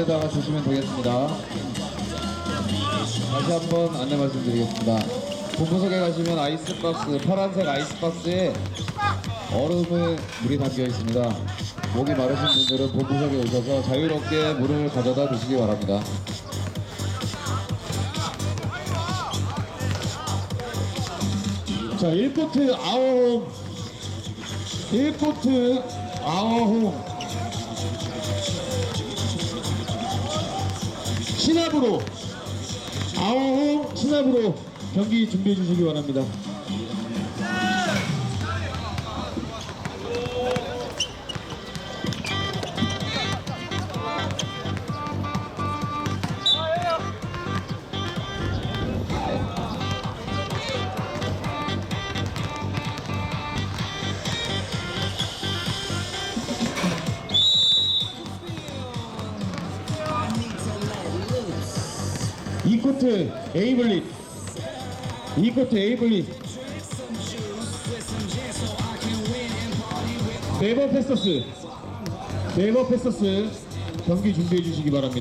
안에다가 주시면 되겠습니다. 다시 한번 안내 말씀드리겠습니다. 본부석에 가시면 아이스박스, 파란색 아이스박스에 얼음을 물이 담겨 있습니다. 목이 마르신 분들은 본부석에 오셔서 자유롭게 물을 가져다 드시기 바랍니다. 자, 1코트 아워홈. 1코트 아워홈. 신압으로. 아워홈 신압으로 경기 준비해 주시기 바랍니다. 이코트 에이블릿. 이코트 에이블릿. 네버 패서스. 네버 패서스 경기 준비해 주시기 바랍니다.